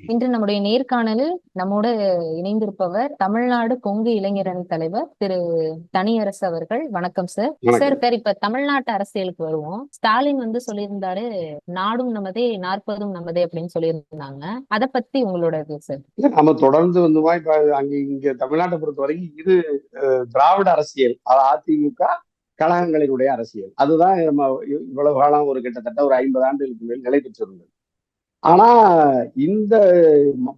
இன்று நம்முடைய நேர்காணலில் நம்மோடு இணைந்திருப்பவர் தமிழ்நாடு கொங்கு இளைஞரணி தலைவர் திரு தனியரசு அவர்கள். வணக்கம் சார். சார் சார் இப்ப தமிழ்நாட்டு அரசியலுக்கு வருவோம். ஸ்டாலின் வந்து சொல்லியிருந்தாரு நாடும் நமதே நாற்பதும் நமதே அப்படின்னு சொல்லியிருந்தாங்க. அத பத்தி உங்களோட இது சார் நம்ம தொடர்ந்து இப்ப அங்க இங்க தமிழ்நாட்டை பொறுத்த வரைக்கும் இது திராவிட அரசியல். அது அதிமுக கழகங்களினுடைய அரசியல். அதுதான் நம்ம இவ்வளவு காலம் ஒரு கிட்டத்தட்ட ஒரு ஐம்பது ஆண்டுகளுக்கு மேல் நிலை பெற்றிருந்தது. ஆனா இந்த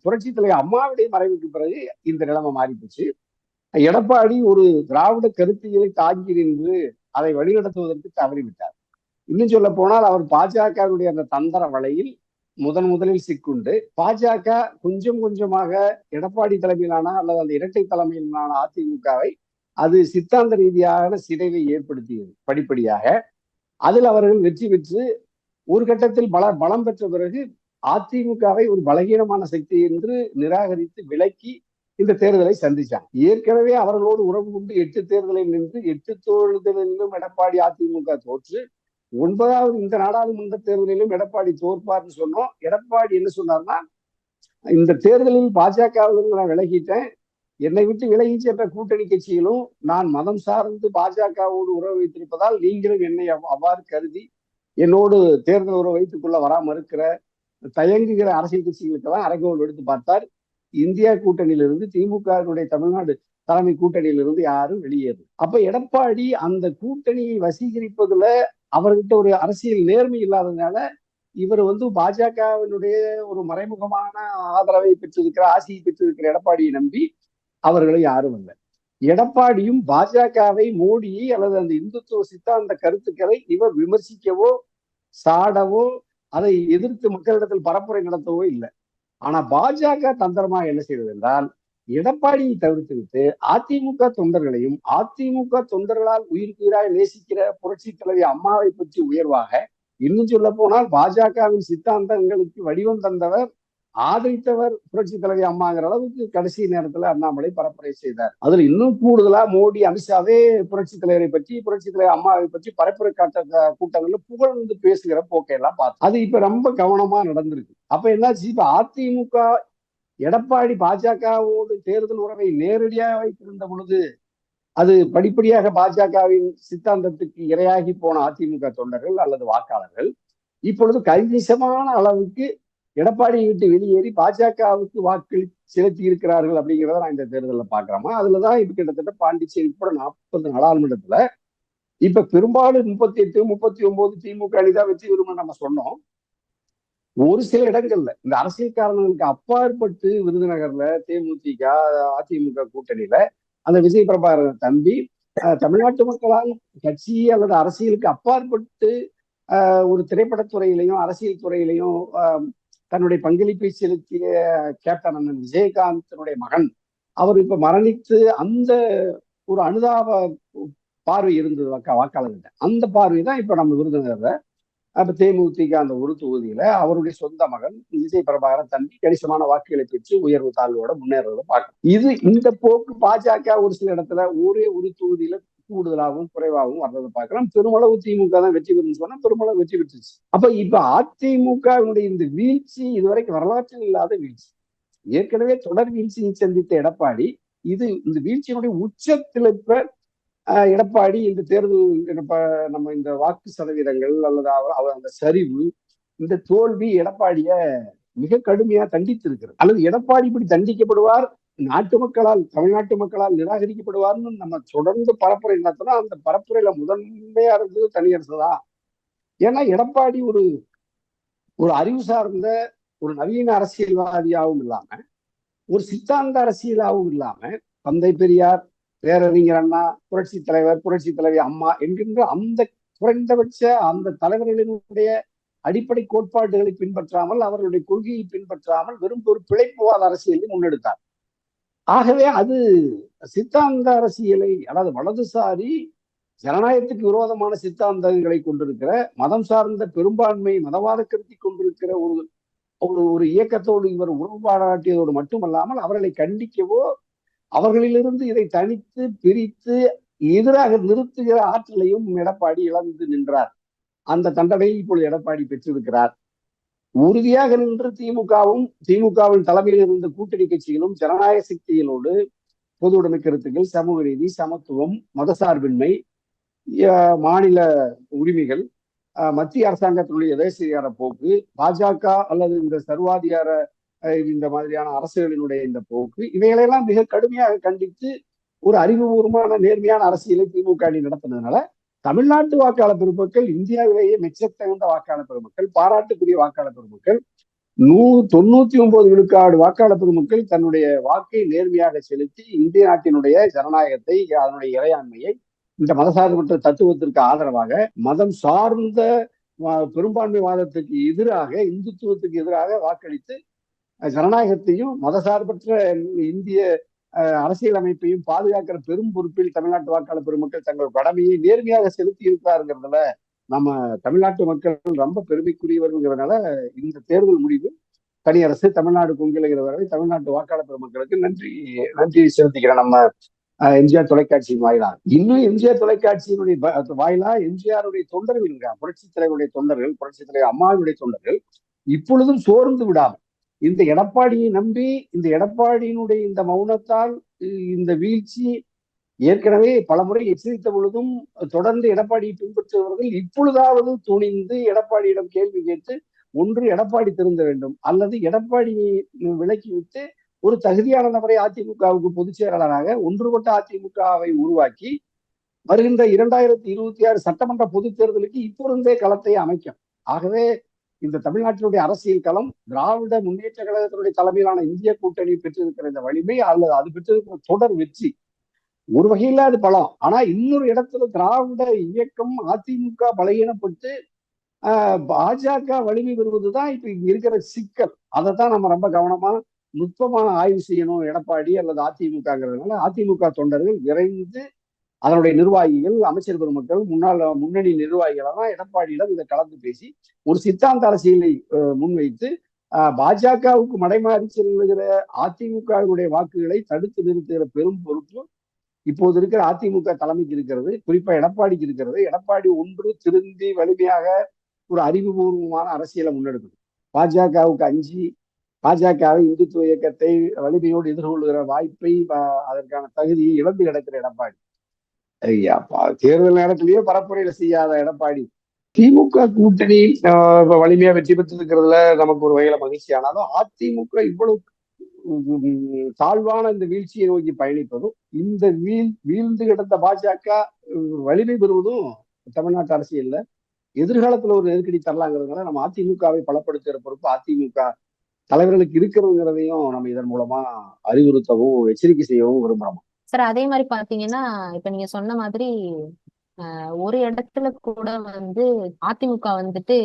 புரட்சி தலைவர் அம்மாவுடைய மறைவுக்கு பிறகு இந்த நிலைமை மாறி போச்சு எடப்பாடி ஒரு திராவிட கருத்தியலை தாங்கி நின்று அதை வழிநடத்துவதற்கு தவறிவிட்டார். இன்னும் சொல்ல போனால் அவர் பாஜகவுடைய அந்த தந்திர வலையில் முதன் முதலில் சிக்குண்டு பாஜக கொஞ்சம் கொஞ்சமாக எடப்பாடி தலைமையிலான அல்லது அந்த இரட்டை தலைமையிலான அதிமுகவை அது சித்தாந்த ரீதியான சிதைவை ஏற்படுத்தியது படிப்படியாக. அதில் அவர்கள் வெற்றி பெற்று ஒரு கட்டத்தில் பல பலம் பெற்ற பிறகு அதிமுகவை ஒரு பலகீனமான சக்தி என்று நிராகரித்து விலக்கி இந்த தேர்தலை சந்திச்சாங்க. ஏற்கனவே அவர்களோடு உறவு கொண்டு எட்டு தேர்தலில் நின்று எட்டு தேர்தலிலும் எடப்பாடி அதிமுக தோற்று ஒன்பதாவது இந்த நாடாளுமன்ற தேர்தலிலும் எடப்பாடி தோற்பார்னு சொன்னோம். எடப்பாடி என்ன சொன்னார்னா இந்த தேர்தலில் பாஜகவிலிருந்து நான் விலகிட்டேன். என்னை விட்டு விலகி சென்ற கூட்டணி கட்சியிலும் நான் மதம் சார்ந்து பாஜகவோடு உறவு வைத்திருப்பதால் நீங்களும் என்னை அவ்வாறு கருதி என்னோடு தேர்தல் உறவு வைத்துக் கொள்ள வராம இருக்கிற தயங்குகிற அரசியல் கட்சிகளுக்கெல்லாம் அரைகோல் எடுத்து பார்த்தார். இந்தியா கூட்டணியிலிருந்து திமுகவினுடைய தமிழ்நாடு தலைமை கூட்டணியிலிருந்து யாரும் வெளியேறு அப்ப எடப்பாடி அந்த கூட்டணியை வசீகரிப்பதுல அவர்கிட்ட ஒரு அரசியல் நேர்மை இல்லாததுனால இவர் வந்து பாஜகவினுடைய ஒரு மறைமுகமான ஆதரவை பெற்றிருக்கிற ஆசையை பெற்றிருக்கிற எடப்பாடியை நம்பி அவர்களை யாரும் இல்லை எடப்பாடியும் பாஜகவை மோடியை அல்லது அந்த இந்துத்துவ சித்தாந்த கருத்துக்களை இவர் விமர்சிக்கவோ சாடவோ அதை எதிர்த்து மக்களிடத்தில் பரப்புரை நடத்தவோ இல்லை. ஆனா பாஜக தந்திரமா என்ன செய்தது என்றால் எடப்பாடியை தவிர்த்து விட்டு அதிமுக தொண்டர்களையும் அதிமுக தொண்டர்களால் உயிருக்குயிராய் நேசிக்கிற புரட்சி தலைவி அம்மாவை பற்றி உயர்வாக இன்னும் சொல்ல போனால் பாஜகவின் சித்தாந்தங்களுக்கு வடிவம் தந்தவர் ஆதரித்தவர் புரட்சி தலைவி அம்மாங்கிற அளவுக்கு கடைசி நேரத்துல அண்ணாமலை பரப்புரை செய்தார். அதுல இன்னும் கூடுதலா மோடி அமித்ஷாவே புரட்சி தலைவரை பற்றி புரட்சி தலைவர் அம்மாவை பற்றி பரப்புரை காட்ட கூட்டங்கள்ல புகழ்ந்து பேசுகிற போக்கையெல்லாம் பார்த்து. அது இப்ப ரொம்ப கவனமா நடந்திருக்கு. அப்ப என்னாச்சு? இப்ப அதிமுக எடப்பாடி பாஜகவோடு தேர்தல் உறவை நேரடியாக வைத்திருந்த பொழுது அது படிப்படியாக பாஜகவின் சித்தாந்தத்துக்கு இரையாகி போன அதிமுக தொண்டர்கள் அல்லது வாக்காளர்கள் இப்பொழுது கைவிசமான அளவுக்கு எடப்பாடி விட்டு வெளியேறி பாஜகவுக்கு வாக்களி செலுத்தி இருக்கிறார்கள் அப்படிங்கிறத நான் இந்த தேர்தலில் பாக்குறோமா அதுலதான் இது கிட்டத்தட்ட பாண்டிச்சேரி கூட நாற்பது நாடாளுமன்றத்துல இப்ப பெரும்பாலும் முப்பத்தி எட்டு முப்பத்தி ஒன்பது திமுக அணிதான் வெற்றி பெறும் நம்ம சொன்னோம். ஒரு சில இடங்கள்ல இந்த அரசியல் காரணங்களுக்கு அப்பாற்பட்டு விருதுநகர்ல தேமுதிக அதிமுக கூட்டணியில அந்த விஜய் பிரபாகரன் தம்பி தமிழ்நாட்டு மக்களால் கட்சி அல்லது அரசியலுக்கு அப்பாற்பட்டு அஹ், ஒரு திரைப்படத்துறையிலையும் அரசியல் துறையிலையும் தன்னுடைய பங்களிப்பை செலுத்திய கேப்டன் அண்ணன் விஜயகாந்தனுடைய மகன். அவர் இப்ப மரணித்து அந்த ஒரு அனுதாப பார்வை இருந்தது வாக்கா வாக்காளர்கிட்ட அந்த பார்வை தான் இப்ப நம்ம விருதுநகர்ல அப்ப தேமுதிக அந்த ஒரு தொகுதியில அவருடைய சொந்த மகன் விஜய் பிரபாகரன் தம்பி கணிசமான வாக்குகளை பெற்று உயர்வு தாழ்வோட முன்னேறத பார்க்கணும். இது இந்த போக்கு பாஜக ஒரு சில இடத்துல ஒரே ஒரு தொகுதியில கூடுதலாகவும் குறைவாகவும் வர்றதை பார்க்கலாம். பெருமளவு திமுக தான் வெற்றி பெறும் சொன்னா பெருமளவு வெற்றி பெற்றுச்சு. அப்ப இப்ப அதிமுகவினுடைய இந்த வீழ்ச்சி இதுவரைக்கும் வரலாற்றில் இல்லாத வீழ்ச்சி. ஏற்கனவே தொடர் வீழ்ச்சியை சந்தித்த எடப்பாடி இது இந்த வீழ்ச்சியினுடைய உச்சத்தில் இப்ப ஆஹ் எடப்பாடி இந்த தேர்தல் நம்ம இந்த வாக்கு சதவீதங்கள் அல்லது அவர் அவர் அந்த சரிவு இந்த தோல்வி எடப்பாடிய மிக கடுமையா தண்டித்து இருக்கிறது அல்லது எடப்பாடி இப்படி தண்டிக்கப்படுவார் நாட்டு மக்களால் தமிழ்நாட்டு மக்களால் நிராகரிக்கப்படுவார்னு நம்ம தொடர்ந்து பரப்புரை நடத்தினா அந்த பரப்புரையில முதன்மையா இருந்தது தனியரசு தான் ஏன்னா எடப்பாடி ஒரு ஒரு அறிவு சார்ந்த ஒரு நவீன அரசியல்வாதியாகவும் இல்லாம ஒரு சித்தாந்த அரசியலாகவும் இல்லாம தந்தை பெரியார் பேரறிஞர் அண்ணா புரட்சி தலைவர் புரட்சி தலைவி அம்மா என்கின்ற அந்த குறைந்தபட்ச அந்த தலைவர்களினுடைய அடிப்படை கோட்பாடுகளை பின்பற்றாமல் அவர்களுடைய கொள்கையை பின்பற்றாமல் வெறும் ஒரு பிழைப்புவாத அரசியலை முன்னெடுத்தார். ஆகவே அது சித்தாந்த அரசியலை அதாவது வலதுசாரி ஜனநாயகத்துக்கு விரோதமான சித்தாந்தங்களை கொண்டிருக்கிற மதம் சார்ந்த பெரும்பான்மை மதவாத கருத்தி கொண்டிருக்கிற ஒரு ஒரு ஒரு இயக்கத்தோடு இவர் உருவாடாட்டியதோடு மட்டுமல்லாமல் அவர்களை கண்டிக்கவோ அவர்களிலிருந்து இதை தனித்து பிரித்து எதிராக நிறுத்துகிற ஆற்றலையும் எடப்பாடி இழந்து நின்றார். அந்த தண்டனையை இப்பொழுது எடப்பாடி பெற்றிருக்கிறார். உறுதியாக நின்று திமுகவும் திமுகவின் தலைமையில் இருந்த கூட்டணி கட்சிகளும் ஜனநாயக சக்திகளோடு பொது உடைமை கருத்துக்கள் சமூக நீதி சமத்துவம் மதசார்பின்மை மாநில உரிமைகள் மத்திய அரசாங்கத்தினுடைய தேசியார போக்கு பாஜக அல்லது இந்த சர்வாதிகார இந்த மாதிரியான அரசுகளினுடைய இந்த போக்கு இவைகளையெல்லாம் மிக கடுமையாக கண்டித்து ஒரு அறிவுபூர்வமான நேர்மையான அரசியலை திமுக அணி நடத்தினதுனால தமிழ்நாட்டு வாக்காளர் பெருமக்கள் இந்தியாவிலேயே மெச்சத்தகுந்த வாக்காளர் பெருமக்கள் பாராட்டுக்குரிய வாக்காளர் பெருமக்கள் நூ தொண்ணூத்தி ஒன்பது விழுக்காடு வாக்காளர் பெருமக்கள் தன்னுடைய வாக்கை நேர்மையாக செலுத்தி இந்திய நாட்டினுடைய ஜனநாயகத்தை அதனுடைய இறையாண்மையை இந்த மதசார்பற்ற தத்துவத்திற்கு ஆதரவாக மதம் சார்ந்த பெரும்பான்மை வாதத்துக்கு எதிராக இந்துத்துவத்துக்கு எதிராக வாக்களித்து ஜனநாயகத்தையும் மதசார்பற்ற இந்திய அஹ், அரசியலமைப்பையும் பாதுகாக்கிற பெரும் பொறுப்பில் தமிழ்நாட்டு வாக்காளர் பெருமக்கள் தங்கள் கடமையை நேர்மையாக செலுத்தி இருக்கிறாருங்கிறதுல நம்ம தமிழ்நாட்டு மக்கள் ரொம்ப பெருமைக்குரியவர்கள்ங்கிறதுனால இந்த தேர்தல் முடிவு தனி அரசு தமிழ்நாடு கொங்கிலுகிற வரை தமிழ்நாட்டு வாக்காளர் பெருமக்களுக்கு நன்றி நன்றி செலுத்திக்கிறேன் நம்ம அஹ், எம்ஜிஆர் தொலைக்காட்சியின் வாயிலா. இன்னும் எம்ஜிஆர் தொலைக்காட்சியினுடைய வாயிலா எம்ஜிஆருடைய தொண்டர்கள் புரட்சி தலைவருடைய தொண்டர்கள் புரட்சி தலைவர் அம்மாவுடைய தொண்டர்கள் இப்பொழுதும் சோர்ந்து விடாமல் இந்த எடப்பாடியை நம்பி இந்த எடப்பாடியினுடைய இந்த மௌனத்தால் இந்த வீழ்ச்சி ஏற்கனவே பலமுறை எச்சரித்த பொழுதும் தொடர்ந்து எடப்பாடியை பின்பற்றுபவர்கள் இப்பொழுதாவது துணிந்து எடப்பாடியிடம் கேள்வி கேட்டு ஒன்று எடப்பாடி திருந்த வேண்டும். அல்லது எடப்பாடியை விலக்கிவிட்டு ஒரு தகுதியான நபரை அதிமுகவுக்கு பொதுச் செயலாளராக ஒன்றுபட்ட அதிமுகவை உருவாக்கி வருகின்ற இரண்டாயிரத்தி இருபத்தி ஆறு சட்டமன்ற பொதுத் தேர்தலுக்கு இப்பொழுதே களத்தை அமைக்கும். ஆகவே இந்த தமிழ்நாட்டினுடைய அரசியல் களம் திராவிட முன்னேற்ற கழகத்தினுடைய தலைமையிலான இந்திய கூட்டணி பெற்றிருக்கிற இந்த வலிமை அல்லது அது பெற்றிருக்கிற தொடர் வெற்றி ஒரு வகையில அது பலம். ஆனா இன்னொரு இடத்துல திராவிட இயக்கம் அதிமுக பலகீனப்பட்டு ஆஹ், பாஜக வலிமை பெறுவதுதான் இப்ப இங்க இருக்கிற சிக்கல். அதைத்தான் நம்ம ரொம்ப கவனமா நுட்பமான ஆய்வு செய்யணும் எடப்பாடி அல்லது அதிமுகங்கிறதுனால. அதிமுக தொண்டர்கள் விரைந்து அதனுடைய நிர்வாகிகள் அமைச்சர் பெருமக்கள் முன்னாள் முன்னணி நிர்வாகிகளெல்லாம் எடப்பாடியிடம் இதை கலந்து பேசி ஒரு சித்தாந்த அரசியலை முன்வைத்து அஹ், பாஜகவுக்கு மடைமாறி செல்லுகிற அதிமுகவினுடைய வாக்குகளை தடுத்து நிறுத்துகிற பெரும் பொறுப்பு இப்போது இருக்கிற அதிமுக தலைமைக்கு இருக்கிறது. குறிப்பா எடப்பாடிக்கு இருக்கிறது. எடப்பாடி ஒன்று திருந்தி வலிமையாக ஒரு அறிவுபூர்வமான அரசியலை முன்னெடுக்கணும் பாஜகவுக்கு அஞ்சி பாஜகவை இந்துத்துவ இயக்கத்தை வலிமையோடு எதிர்கொள்கிற வாய்ப்பை அதற்கான தகுதியை இழந்து கிடக்கிற எடப்பாடி. தேர்தல் நேரத்திலேயே பரப்புரையில செய்யாத எடப்பாடி. திமுக கூட்டணி ஆஹ், இப்ப வலிமையா வெற்றி பெற்றிருக்கிறதுல நமக்கு ஒரு வகையில மகிழ்ச்சி. ஆனாலும் அதிமுக இவ்வளவு தாழ்வான இந்த வீழ்ச்சியை நோக்கி பயணிப்பதும் இந்த வீழ் வீழ்ந்து கிடந்த பாஜக வலிமை பெறுவதும் தமிழ்நாட்டு அரசியல்ல எதிர்காலத்துல ஒரு நெருக்கடி தரலாங்கிறதுனால நம்ம அதிமுகவை பலப்படுத்துகிற பொறுப்பு அதிமுக தலைவர்களுக்கு இருக்கிறதுங்கிறதையும் நம்ம இதன் மூலமா அறிவுறுத்தவும் எச்சரிக்கை செய்யவும் விரும்புறோம். சார் அதே மாதிரி பாத்தீங்கன்னா இப்ப நீங்க சொன்ன மாதிரி ஆஹ், ஒரு இடத்துல கூட வந்து அதிமுக வந்துட்டு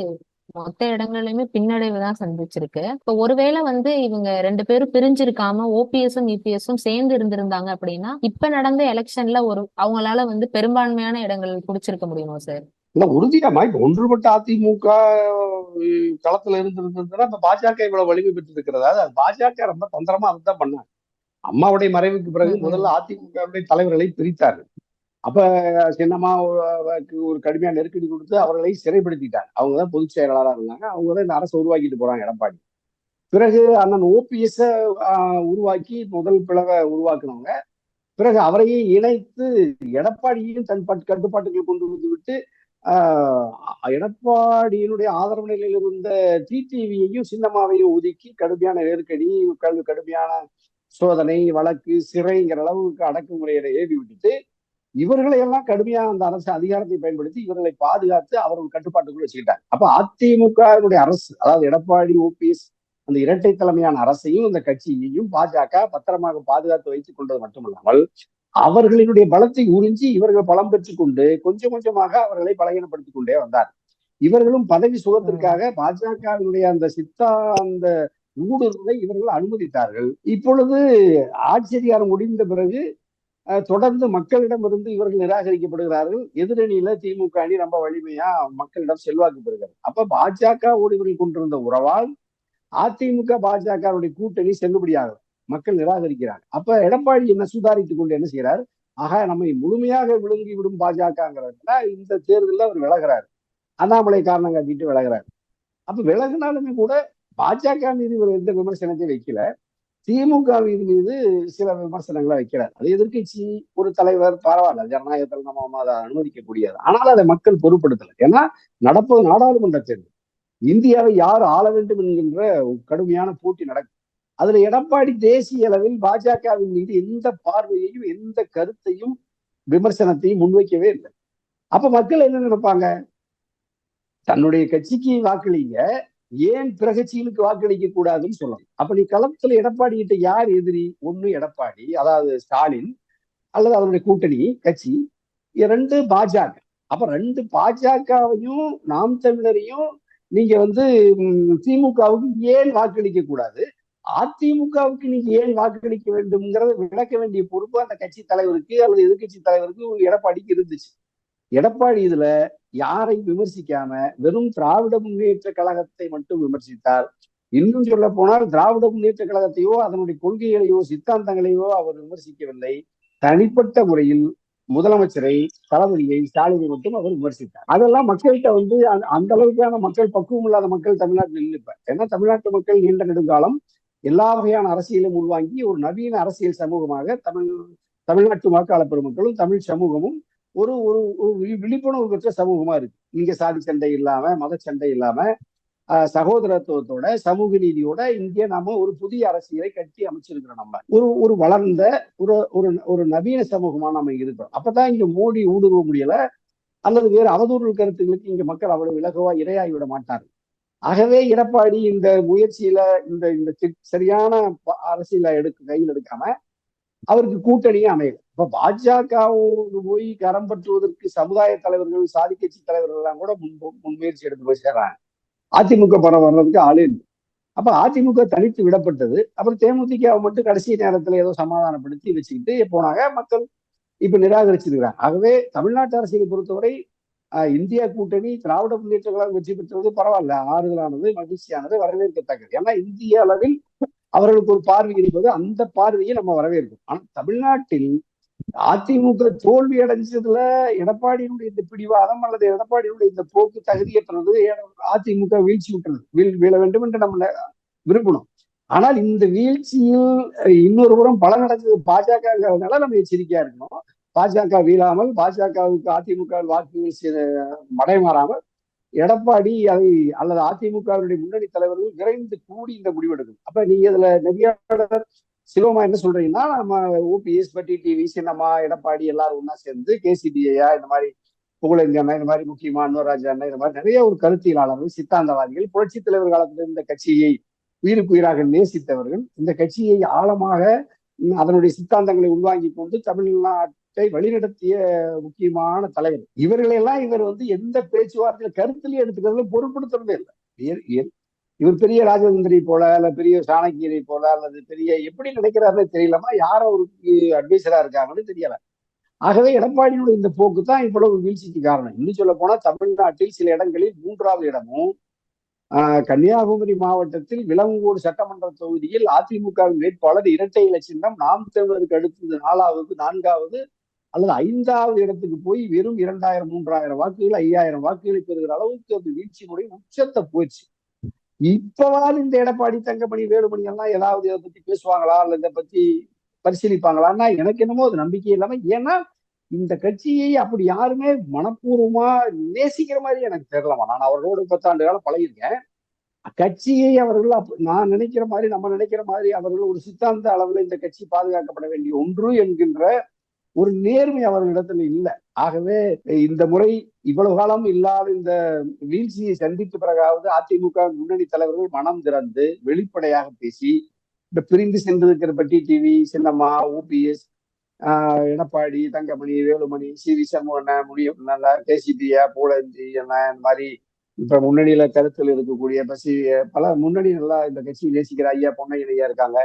மொத்த இடங்கள்லயுமே பின்னடைவு தான் சந்திச்சிருக்கு. இப்ப ஒருவேளை வந்து இவங்க ரெண்டு பேரும் பிரிஞ்சிருக்காம ஓபிஎஸும் இபிஎஸும் சேர்ந்து இருந்திருந்தாங்க அப்படின்னா இப்ப நடந்த எலெக்ஷன்ல ஒரு அவங்களால வந்து பெரும்பான்மையான இடங்கள் பிடிச்சிருக்க முடியுமா சார் இல்ல உறுதியாமா இப்ப ஒன்றுபட்ட அதிமுக களத்துல இருந்திருந்ததுன்னா இப்ப பாஜக இவ்வளவு வலிமை பெற்று இருக்கிறதா அது பாஜக ரொம்ப தந்திரமா அதுதான் பண்ணாங்க. அம்மாவுடைய மறைவுக்கு பிறகு. முதல்ல அதிமுகவுடைய தலைவர்களை பிரித்தார்கள். அப்ப சின்னம்மாவுக்கு ஒரு கடுமையான நெருக்கடி கொடுத்து அவர்களை சிறைப்படுத்திட்டாங்க. அவங்க தான் பொதுச் செயலாளராக இருந்தாங்க. அவங்க தான் இந்த அரசை உருவாக்கிட்டு போறாங்க எடப்பாடி. பிறகு அண்ணன் ஓபிஎஸ் உருவாக்கி முதல் பிளவை உருவாக்குனவங்க. பிறகு அவரையே இணைத்து எடப்பாடியையும் தன் பட் கட்டுப்பாட்டுக்குள் கொண்டு வந்து விட்டு எடப்பாடியினுடைய ஆதரவு நிலையில் இருந்த டிடிவியையும் சின்னம்மாவையும் ஒதுக்கி கடுமையான நெருக்கடி கடு- கடுமையான சோதனை வழக்கு சிறைங்கிற அளவுக்கு அடக்குமுறையை ஏவி விட்டுட்டு இவர்களை எல்லாம் கடுமையா அந்த அரசு அதிகாரத்தை பயன்படுத்தி இவர்களை பாதுகாத்து அவர்கள் கட்டுப்பாட்டுக்குள் வச்சுக்கிட்டாங்க. அப்ப அதிமுகவினுடைய அரசு அதாவது எடப்பாடி ஓபிஎஸ் அந்த இரட்டை தலைமையான அரசையும் இந்த கட்சியையும் பாஜக பத்திரமாக பாதுகாத்து வைத்துக் கொண்டது மட்டுமல்லாமல் அவர்களினுடைய பலத்தை உறிஞ்சி இவர்கள் பலம் பெற்றுக் கொண்டு கொஞ்சம் கொஞ்சமாக அவர்களை பலகீனப்படுத்திக் கொண்டே வந்தார். இவர்களும் பதவி சுகத்திற்காக பாஜகவினுடைய அந்த சித்தாந்த ஊடுருவை இவர்கள் அனுமதித்தார்கள். இப்பொழுது ஆட்சி அதிகாரம் முடிந்த பிறகு தொடர்ந்து மக்களிடமிருந்து இவர்கள் நிராகரிக்கப்படுகிறார்கள். எதிரணியில திமுக அணி ரொம்ப வலிமையா மக்களிடம் செல்வாக்கு பெறுகிறது. அப்ப பாஜகவோடு இவர்கள் கொண்டிருந்த உறவால் அதிமுக பாஜகவுடைய கூட்டணி செல்லுபடியாகும் மக்கள் நிராகரிக்கிறாங்க. அப்ப எடப்பாடி என்ன சுதாரித்துக் கொண்டு என்ன செய்யறார் ஆகா நம்மை முழுமையாக விழுங்கி விடும் பாஜகங்கிறதுனா இந்த தேர்தலில் அவர் விலகிறார். அண்ணாமலை காரணம் காட்டிட்டு விலகிறார். அப்ப விலகினாலுமே கூட பாஜக மீது இவர் எந்த விமர்சனத்தையும் வைக்கல. திமுக மீது சில விமர்சனங்களை வைக்கிறார். அது எதிர்கட்சி ஒரு தலைவர் பரவாயில்ல ஜனநாயகத்தில் நம்ம அதை அனுமதிக்க முடியாது ஆனால் அதை மக்கள் பொருட்படுத்தலை. ஏன்னா நடப்பது நாடாளுமன்ற தேர்தல். இந்தியாவை யார் ஆள வேண்டும் என்கின்ற கடுமையான போட்டி நடக்கும். அதுல எடப்பாடி தேசிய அளவில் பாஜகவின் மீது எந்த பார்வையையும் எந்த கருத்தையும் விமர்சனத்தையும் முன்வைக்கவே இல்லை. அப்ப மக்கள் என்ன நினைப்பாங்க? தன்னுடைய கட்சிக்கு வாக்களிங்க. ஏன் பிற வாக்களிக்க கூடாதுன்னு சொல்லணும். அப்ப நீ களத்துல எடப்பாடி கிட்ட யார் எதிரி? ஒண்ணு எடப்பாடி அதாவது ஸ்டாலின் அல்லது அதனுடைய கூட்டணி கட்சி ரெண்டு பாஜக. அப்ப ரெண்டு பாஜகவையும் நாம் தமிழரையும் நீங்க வந்து திமுகவுக்கு ஏன் வாக்களிக்க கூடாது? அதிமுகவுக்கு நீங்க ஏன் வாக்களிக்க வேண்டும்ங்கிறத விளக்க வேண்டிய பொறுப்பு அந்த கட்சி தலைவருக்கு அல்லது எதிர்கட்சி தலைவருக்கு எடப்பாடிக்கு இருந்துச்சு. எடப்பாடி இதுல யாரை விமர்சிக்காம வெறும் திராவிட முன்னேற்ற கழகத்தை மட்டும் விமர்சித்தார். இன்னும் சொல்ல போனால் திராவிட முன்னேற்ற கழகத்தையோ அதனுடைய கொள்கைகளையோ சித்தாந்தங்களையோ அவர் விமர்சிக்கவில்லை. தனிப்பட்ட முறையில் முதலமைச்சரை தளபதியை ஸ்டாலினை மட்டும் அவர் விமர்சித்தார். அதெல்லாம் மக்கள்கிட்ட வந்து அந்த அளவுக்கான மக்கள் பக்குவம் இல்லாத மக்கள் தமிழ்நாட்டில் இல்லை ஏன்னா தமிழ்நாட்டு மக்கள் நீண்ட நெடுங்காலம் எல்லா வகையான அரசியலும் உள்வாங்கி ஒரு நவீன அரசியல் சமூகமாக தமிழ் தமிழ்நாட்டு வாக்காளர் பெருமக்களும் தமிழ் சமூகமும் ஒரு ஒரு விழிப்புணர்வு பெற்ற சமூகமா இருக்கு. இங்க சாதி சண்டை இல்லாம மத சண்டை இல்லாம சகோதரத்துவத்தோட சமூக நீதியோட இங்கே நாம ஒரு புதிய அரசியலை கட்டி அமைச்சிருக்கிறோம் நம்ம. ஒரு ஒரு வளர்ந்த ஒரு ஒரு ஒரு நவீன சமூகமா நம்ம இருக்கிறோம். அப்பதான் இங்க மோடி ஊடுருவ முடியல. அல்லது வேறு அவதூறு கருத்துக்களுக்கு இங்க மக்கள் அவ்வளவு இலகுவா இரையாகி விட மாட்டார்கள். ஆகவே எடப்பாடி இந்த முயற்சியில இந்த இந்த சரியான அரசியல எடுக்க கையில் எடுக்காம அவருக்கு கூட்டணியே அமையல. இப்ப பாஜகவோடு போய் கரம் பற்றுவதற்கு சமுதாய தலைவர்கள் சாதி கட்சி தலைவர்கள் எல்லாம் கூட முன் முன்முயற்சி எடுத்து போய் சேர்றாங்க. அதிமுக பணம் வர்றதுக்கு ஆளே இல்லை. அப்ப அதிமுக தனித்து விடப்பட்டது. அப்புறம் தேமுதிக மட்டும் கடைசி நேரத்துல ஏதோ சமாதானப்படுத்தி வச்சுக்கிட்டு போனாங்க. மக்கள் இப்ப நிராகரிச்சிருக்கிறாங்க. ஆகவே தமிழ்நாட்டு அரசியலை பொறுத்தவரை இந்தியா கூட்டணி திராவிட முன்னேற்ற கழகம் வெற்றி பெற்றது பரவாயில்ல. ஆறுதலானது மகிழ்ச்சியானது வரவேற்கத்தக்கது. ஏன்னா இந்திய அளவில் அவர்களுக்கு ஒரு பார்வை இருப்பது அந்த பார்வையை நம்ம வரவேற்கும் ஆனா தமிழ்நாட்டில் அதிமுக தோல்வி அடைஞ்சதுல எடப்பாடியினுடைய இந்த பிடிவாதம் அல்லது எடப்பாடியினுடைய இந்த போக்கு தகுதியற்றது அதிமுக வீழ்ச்சி விட்டுறது. வீழ் வீழ வேண்டும் என்று நம்ம விரும்பணும் ஆனால் இந்த வீழ்ச்சியில் இன்னொரு புறம் பல நடந்தது பாஜகங்கிறதுனால நம்ம எச்சரிக்கையா இருக்கணும். பாஜக வீழாமல் பாஜகவுக்கு அதிமுக வாக்குகள் மடைமாறாமல் எடப்பாடி அதை அல்லது அதிமுகவினுடைய முன்னணி தலைவர்கள் விரைந்து கூடி இந்த முடிவெடுக்கும். அப்ப நீங்க இதுல நெறியாளர் சிவமா என்ன சொல்றீங்கன்னா நம்ம ஓபிஎஸ் பட்டி டிவி சின்னம்மா எடப்பாடி எல்லாரும் ஒன்னா சேர்ந்து கேசிடிஐயா இந்த மாதிரி புகழேந்தி அண்ணா இந்த மாதிரி முக்கியமா அன்வராஜ் அண்ணா இந்த மாதிரி நிறைய ஒரு கருத்தியலாளர்கள் சித்தாந்தவாதிகள் புரட்சி தலைவர் காலத்துல இந்த கட்சியை உயிருக்கு உயிராக நேசித்தவர்கள் இந்த கட்சியை ஆழமாக அதனுடைய சித்தாந்தங்களை உள்வாங்கி கொண்டு தமிழ்நாட்டை வழிநடத்திய முக்கியமான தலைவர். இவர்களெல்லாம் இவர் வந்து எந்த பேச்சுவார்த்தையில கருத்திலையும் எடுத்துக்கிறதுல பொருட்படுத்துறதே இல்லை. இவர் பெரிய ராஜதந்திரி போல அல்ல பெரிய சாணக்கியரை போல அல்லது பெரிய எப்படி நினைக்கிறாருன்னு தெரியலமா? யார் அவருக்கு அட்வைசரா இருக்காங்கன்னு தெரியல. ஆகவே எடப்பாடியினுடைய இந்த போக்கு தான் இவ்வளவு வீழ்ச்சிக்கு காரணம். இன்னும் சொல்ல போனா தமிழ்நாட்டில் சில இடங்களில் மூன்றாவது இடமும் கன்னியாகுமரி மாவட்டத்தில் விலங்கோடு சட்டமன்ற தொகுதியில் அதிமுகவின் வேட்பாளர் இரட்டை இலட்சம் நாம் தமிழருக்கு அடுத்தது நாலாவது நான்காவது அல்லது ஐந்தாவது இடத்துக்கு போய் வெறும் இரண்டாயிரம் மூன்றாயிரம் வாக்குகள் ஐயாயிரம் வாக்குகளை பெறுகிற அளவுக்கு அது வீழ்ச்சி முறை உச்சத்தை போச்சு. இப்பவாது இந்த எடப்பாடி தங்கமணி வேலுமணி எல்லாம் ஏதாவது இதை பத்தி பேசுவாங்களா? அல்ல இதை பத்தி பரிசீலிப்பாங்களான்னா எனக்கு என்னமோ அது நம்பிக்கை இல்லாம ஏன்னா இந்த கட்சியை அப்படி யாருமே மனப்பூர்வமா நேசிக்கிற மாதிரி எனக்கு தெரியலமா நான் அவர்களோடு பத்தாண்டு காலம் பழகிருக்கேன் கட்சியை அவர்கள் நான் நினைக்கிற மாதிரி நம்ம நினைக்கிற மாதிரி அவர்கள் ஒரு சித்தாந்த அளவில் இந்த கட்சி பாதுகாக்கப்பட வேண்டிய ஒன்று என்கின்ற ஒரு நேர்மை அவர்களிடத்துல இல்லை. ஆகவே இந்த முறை இவ்வளவு காலம் இல்லாத இந்த வீழ்ச்சியை சந்தித்த பிறகாவது அதிமுக முன்னணி தலைவர்கள் மனம் திறந்து வெளிப்படையாக பேசி இந்த பிரிந்து சென்றிருக்கிற பட்டி TV Chinnamma OPS Edappadi Thangamani Velumani C V சண்முகண்ண முடியும் நல்லா கேசிபியா பூலஞ்சி என்ன இந்த மாதிரி இப்ப முன்னணியில கருத்தில் இருக்கக்கூடிய பசி பல முன்னணி நல்லா இந்த கட்சியை நேசிக்கிற ஐயா பொன்னையிலையா இருக்காங்க.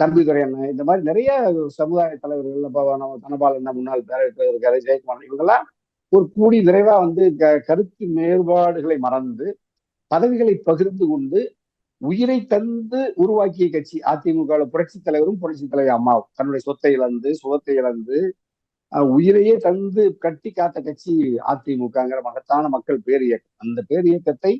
தம்பிதுரை அண்ணன் இந்த மாதிரி நிறைய சமுதாய தலைவர்கள் நம்ம தனபால் என்ன முன்னாள் பேரவைத் இருக்காரு ஜெயக்குமார் இவங்கெல்லாம் ஒரு கூடி விரைவா வந்து க கருத்து மேற்பாடுகளை மறந்து பதவிகளை பகிர்ந்து கொண்டு உயிரை தந்து உருவாக்கிய கட்சி அதிமுக புரட்சி தலைவரும் புரட்சி தலைவர் அம்மாவும். தன்னுடைய சொத்தை இழந்து சுகத்தை இழந்து உயிரையே தந்து கட்டி காத்த கட்சி அதிமுகங்கிற மகத்தான மக்கள் பேர் இயக்கம். அந்த பேர் இயக்கத்தை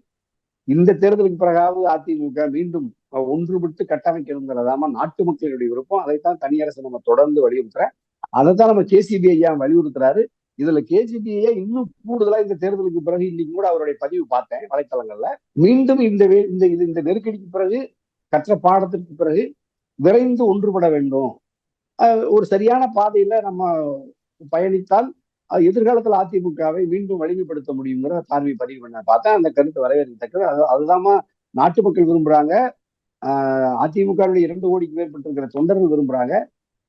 இந்த தேர்தலுக்கு பிறகாவது அதிமுக மீண்டும் ஒன்றுபட்டு கட்டமைக்கணுங்கிறதாம நாட்டு மக்களுடைய விருப்பம். அதைத்தான் தனியரசு நம்ம தொடர்ந்து வலியுறுத்துறேன் அதைத்தான் நம்ம கேசிபி ஐயா வலியுறுத்துறாரு. இதுல கேசிபி ஐயா இன்னும் கூடுதலா இந்த தேர்தலுக்கு பிறகு இன்னைக்கு கூட அவருடைய பதிவு பார்த்தேன் வலைத்தளங்கள்ல. மீண்டும் இந்த இந்த இது- இந்த நெருக்கடிக்கு பிறகு கற்ற பாடத்திற்கு பிறகு விரைந்து ஒன்றுபட வேண்டும். ஒரு சரியான பாதையில நம்ம பயணித்தால் எதிர்காலத்துல அதிமுகவை மீண்டும் வலிமைப்படுத்த முடியுங்கிற பார்வை பதிவு பண்ண பார்த்தா அந்த கருத்து வரவேற்கத்தக்கது. அது அதுதாம்மா நாட்டு மக்கள் விரும்புறாங்க. ஆஹ் அதிமுகவுடைய இரண்டு கோடிக்கு மேற்பட்டிருக்கிற தொண்டர்கள் விரும்புறாங்க.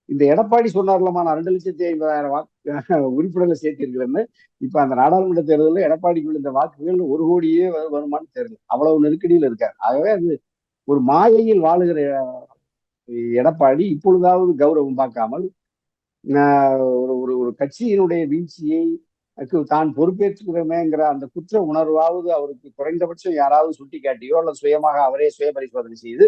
இந்த எடப்பாடி சொன்னார்லமா நான் ரெண்டு லட்சத்தி ஐம்பதாயிரம் வாக்கு உறுப்பினர்களை சேர்த்திருக்கிறேன்னு. இப்ப அந்த நாடாளுமன்ற தேர்தலில் எடப்பாடிக்கு விழுந்த வாக்குகள் ஒரு கோடியே வரு- வருமான்னு தெரியல. அவ்வளவு நெருக்கடியில் இருக்காரு. ஆகவே அது ஒரு மாயையில் வாழுகிற எடப்பாடி இப்பொழுதாவது கௌரவம் பார்க்காமல் ஒரு ஒரு ஒரு கட்சியினுடைய வீழ்ச்சியை தான் பொறுப்பேற்றுக்கிறோமேங்கிற அந்த குற்ற உணர்வாவது அவருக்கு குறைந்தபட்சம் யாராவது சுட்டி காட்டியோ அல்லது சுயமாக அவரே சுய பரிசோதனை செய்து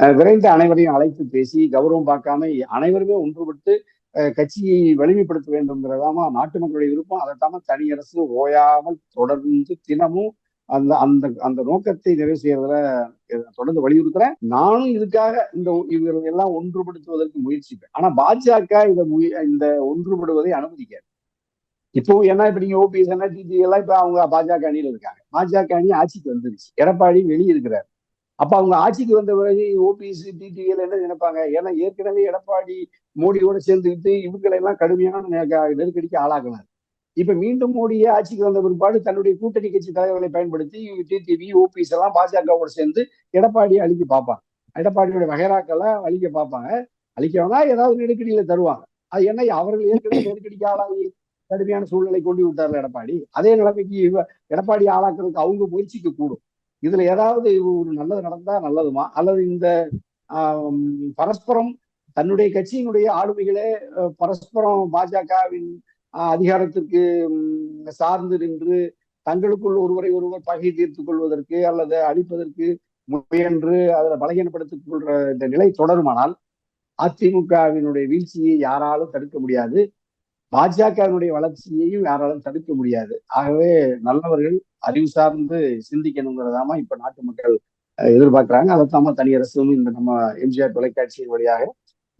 விரைந்து அனைவரையும் அழைத்து பேசி கௌரவம் பார்க்காம அனைவருமே ஒன்றுபட்டு அஹ், கட்சியை வலிமைப்படுத்த வேண்டும்ங்கிறதாம நாட்டு மக்களுடைய விருப்பம். அதைத்தாம தனி அரசு ஓயாமல் தொடர்ந்து தினமும் அந்த அந்த அந்த நோக்கத்தை நிறைவு செய்யறதுல தொடர்ந்து வலியுறுத்துறேன். நானும் இதுக்காக இந்த இவர்கள் எல்லாம் ஒன்றுபடுத்துவதற்கு முயற்சிப்பேன். ஆனா பாஜக இதை இந்த ஒன்றுபடுவதை அனுமதிக்காது. இப்போ ஏன்னா இப்ப நீங்க ஓபிஎஸ் என்ன டிடி எல்லாம் இப்ப அவங்க பாஜக அணியில இருக்காங்க. பாஜக அணி ஆட்சிக்கு வந்துருச்சு. எடப்பாடி வெளியே இருக்கிறார். அப்ப அவங்க ஆட்சிக்கு வந்த பிறகு ஓபிஎஸ் டிடிஎல் என்ன நினைப்பாங்க? ஏன்னா ஏற்கனவே எடப்பாடி மோடியோட சேர்ந்துக்கிட்டு இவங்களை எல்லாம் கடுமையான நெருக்கடிக்கு ஆளாகினார் இப்ப மீண்டும் மோடியே ஆட்சிக்கு வந்த பிற்பாடு தன்னுடைய கூட்டணி கட்சி தலைவர்களை பயன்படுத்தி டிடிவி ஓபிஎஸ் எல்லாம் பாஜகவோட சேர்ந்து எடப்பாடியை அழிக்க பார்ப்பாங்க. எடப்பாடியோட வகைராக்களை அழிக்க பார்ப்பாங்க. அழிக்கவனா ஏதாவது நெருக்கடியில தருவாங்க. அது என்ன அவர்கள் ஏற்கனவே நெருக்கடிக்கு ஆளாகி கடுமையான சூழ்நிலை கொண்டு விட்டார்ல எடப்பாடி. அதே நிலைமைக்கு எடப்பாடி ஆளாக்குறதுக்கு அவங்க முயற்சிக்க கூடும். இதுல ஏதாவது ஒரு நல்லது நடந்தா நல்லதுமா? அல்லது இந்த பரஸ்பரம் தன்னுடைய கட்சியினுடைய ஆளுமைகளே பரஸ்பரம் பாஜகவின் அதிகாரத்திற்கு சார்ந்து நின்று தங்களுக்குள் ஒருவரை ஒருவர் பகை தீர்த்துக் கொள்வதற்கு அல்லது அழிப்பதற்கு முயன்று அதில் பலகீனப்படுத்திக் கொள்ற இந்த நிலை தொடருமானால் அதிமுகவினுடைய வீழ்ச்சியை யாராலும் தடுக்க முடியாது. பாஜகவினுடைய வளர்ச்சியையும் யாராலும் தடுக்க முடியாது. ஆகவே நல்லவர்கள் அறிவு சார்ந்து சிந்திக்கணுங்கிறதாம இப்ப நாட்டு மக்கள் எதிர்பார்க்கிறாங்க. அதைத்தாம தனியரசும் இந்த நம்ம எம்ஜிஆர் தொலைக்காட்சியின் வழியாக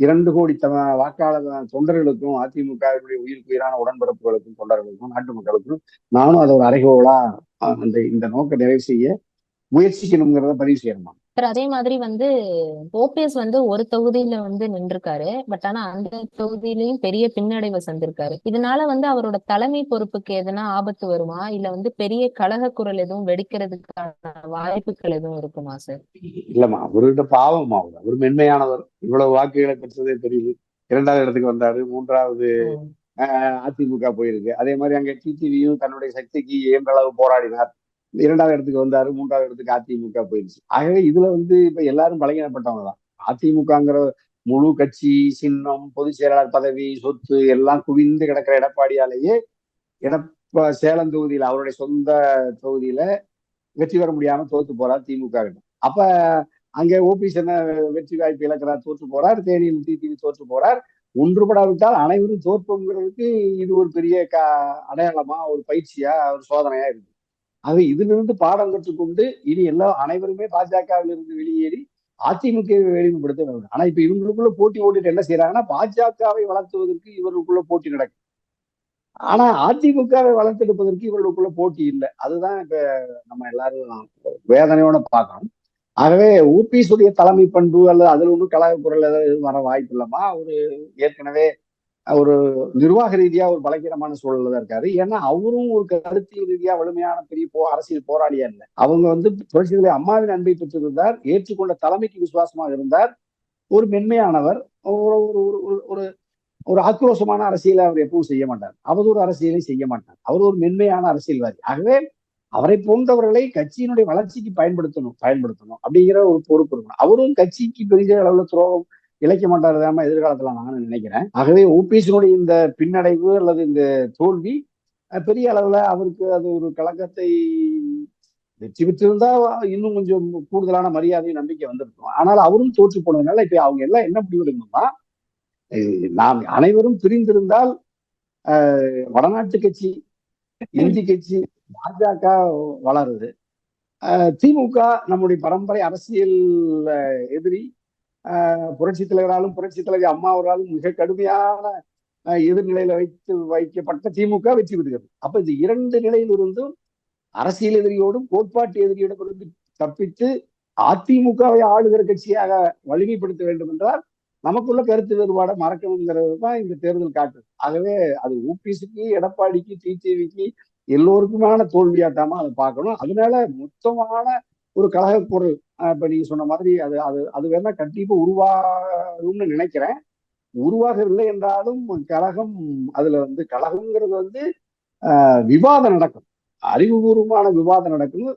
இரண்டு கோடி தம வாக்காளர் தொண்டர்களுக்கும் அதிமுகவினுடைய உயிருக்கு உயிரான உடன்பிறப்புகளுக்கும் தொண்டர்களுக்கும் நாட்டு மக்களுக்கும் நானும் அதை ஒரு அறைகோலா அஹ், அந்த இந்த நோக்க நிறைவு செய்ய முயற்சிக்கணுங்கிறத பதிவு செய்யணுமா? சார் அதே மாதிரி வந்து ஓபிஎஸ் வந்து ஒரு தொகுதியில வந்து நின்றுருக்காரு. பட் ஆனா அந்த தொகுதியிலயும் பெரிய பின்னடைவை சந்திருக்காரு. இதனால வந்து அவரோட தலைமை பொறுப்புக்கு எதனா ஆபத்து வருமா? இல்ல வந்து பெரிய கலக குரல் எதுவும் வெடிக்கிறதுக்கான வாய்ப்புகள் எதுவும் இருக்குமா சார்? இல்லம்மா அவர்கிட்ட பாவம் அவர். அவர் மென்மையானவர். இவ்வளவு வாக்குகளை பெற்றதே தெரியுது இரண்டாவது இடத்துக்கு வந்தாரு. மூன்றாவது அதிமுக போயிருக்கு. அதே மாதிரி அங்க டிடிவியும் தன்னுடைய சக்திக்கு இயன்ற அளவு போராடினார். இரண்டாவது இடத்துக்கு வந்தாரு மூன்றாவது இடத்துக்கு அதிமுக போயிருச்சு. ஆகவே இதுல வந்து இப்ப எல்லாரும் பலகீனப்பட்டவங்க தான் அதிமுகங்கிற முழு கட்சி சின்னம் பொதுச் செயலாளர் பதவி சொத்து எல்லாம் குவிந்து கிடக்கிற எடப்பாடியாலேயே எடப்ப சேலம் தொகுதியில அவருடைய சொந்த தொகுதியில வெற்றி பெற முடியாம தோத்து போறார் திமுக கிட்ட. அப்ப அங்க ஓபிஎஸ் என்ன வெற்றி வாய்ப்பு இழக்கிறார் தோற்று போறார் தேனியில் டிடிவி தோற்று போறார். ஒன்றுபடாவிட்டால் அனைவரும் தோற்போங்கிறதுக்கு இது ஒரு பெரிய க அடையாளமா ஒரு பயிற்சியா ஒரு சோதனையா இருக்கு. ஆக இதிலிருந்து பாடம் கற்றுக்கொண்டு இனி எல்லா அனைவருமே பாஜகவில் இருந்து வெளியேறி அதிமுகவை வெளிமைப்படுத்த வேண்டும். ஆனா இப்ப இவங்களுக்குள்ள போட்டி ஓட்டிட்டு என்ன செய்யறாங்கன்னா பாஜகவை வளர்த்துவதற்கு இவர்களுக்குள்ள போட்டி நடக்கும். ஆனா அதிமுகவை வளர்த்தெடுப்பதற்கு இவர்களுக்குள்ள போட்டி இல்லை. அதுதான் இப்ப நம்ம எல்லாரும் வேதனையோட பார்க்கணும். ஆகவே ஊபிஸுடைய தலைமை பண்பு அல்லது அதுல ஒன்றும் கழக குரல் ஏதாவது வர வாய்ப்பு இல்லாம ஒரு ஏற்கனவே ஒரு நிர்வாக ரீதியா ஒரு பலகீனமான சூழல்ல தான் இருக்காரு. ஏன்னா அவரும் ஒரு கருத்தியல் ரீதியா வலிமையான பெரிய போ அரசியல் போராளியா இல்லை. அவங்க வந்து புரட்சிகளை அம்மாவின் அன்பை பெற்றிருந்தார் ஏற்றுக்கொண்ட தலைமைக்கு விசுவாசமாக இருந்தார். ஒரு மென்மையானவர் ஒரு ஒரு ஒரு ஒரு- ஆக்ரோஷமான அரசியலை அவர் எப்பவும் செய்ய மாட்டார். அவதூறு அரசியலை செய்ய மாட்டார். அவர் ஒரு மென்மையான அரசியல்வாதி. ஆகவே அவரை போன்றவர்களை கட்சியினுடைய வளர்ச்சிக்கு பயன்படுத்தணும் பயன்படுத்தணும் அப்படிங்கிற ஒரு பொறுப்பு இருக்கணும். அவரும் கட்சிக்கு பெரிய அளவுல துரோகம் இழைக்க மாட்டாருதாம எதிர்காலத்துல நான் நினைக்கிறேன். ஆகவே ஓபிஎஸ்னுடைய இந்த பின்னடைவு அல்லது இந்த தோல்வி பெரிய அளவுல அவருக்கு அது ஒரு கலக்கத்தை வெற்றி பெற்றிருந்தா இன்னும் கொஞ்சம் கூடுதலான மரியாதையும் நம்பிக்கை வந்திருக்கும். ஆனால் அவரும் தோற்று போனதுனால இப்ப அவங்க எல்லாம் என்ன முடிவெடுக்கணும்னா நாம் அனைவரும் பிரிந்திருந்தால் வடநாட்டு கட்சி இந்தி கட்சி பாஜக வளருது. திமுக நம்முடைய பரம்பரை அரசியல் எதிரி புரட்சி தலைவராலும் புரட்சி தலைவி அம்மாவராலும் மிக கடுமையான அஹ், எதிர்நிலையில வைத்து வைக்கப்பட்ட திமுக வெற்றி பெறுகிறது. அப்ப இந்த இரண்டு நிலையிலிருந்தும் அரசியல் எதிரியோடும் கோட்பாட்டு எதிரியோடும் இருந்து தப்பித்து அதிமுகவை ஆளுகிற கட்சியாக வலிமைப்படுத்த வேண்டும் என்றால் நமக்குள்ள கருத்து வேறுபாடை மறக்கணுங்கிறது தான் இந்த தேர்தல் காட்டுது ஆகவே அது ஓபிஎஸ்க்கு எடப்பாடிக்கு டிடிவிக்கு எல்லோருக்குமான தோல்வியாட்டாம அதை பார்க்கணும். அதனால மொத்தமான ஒரு கழக பொருள். இப்ப நீங்க சொன்ன மாதிரி அது அது அது வேணா கண்டிப்பா உருவாகும்னு நினைக்கிறேன். உருவாகவில்லை என்றாலும் கழகம் அதுல வந்து கழகம்ங்கிறது வந்து விவாதம் நடக்கும். அறிவுபூர்வமான விவாதம் நடக்கும்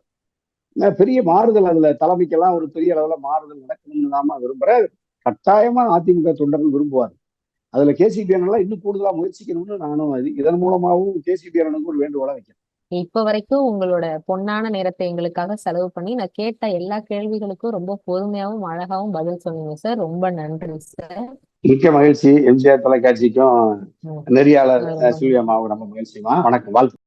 பெரிய மாறுதல் அதுல தலைமைக்கெல்லாம் ஒரு பெரிய அளவுல மாறுதல் நடக்கணும்னு நாம விரும்புறேன் கட்டாயமா அதிமுக தொண்டர்கள் விரும்புவார் அதுல கேசிபி எல்லாம் இன்னும் கூடுதலா முயற்சிக்கணும்னு நானும் இதன் மூலமாகவும் கேசிபி அண்ணனுக்கு ஒரு வேண்டுகோளா வைக்கிறேன். இப்ப வரைக்கும் உங்களோட பொன்னான நேரத்தை எங்களுக்காக செலவு பண்ணி நான் கேட்ட எல்லா கேள்விகளுக்கும் ரொம்ப பொறுமையாவும் அழகாவும் பதில் சொன்னீங்க சார் ரொம்ப நன்றி சார் மிக்க மகிழ்ச்சி. எம்ஜிஆர் தொலைக்காட்சிக்கும். நெறியாளர் சில்வியம்மாவும் ரொம்ப மகிழ்ச்சிமா வணக்கம். வாழ்த்து.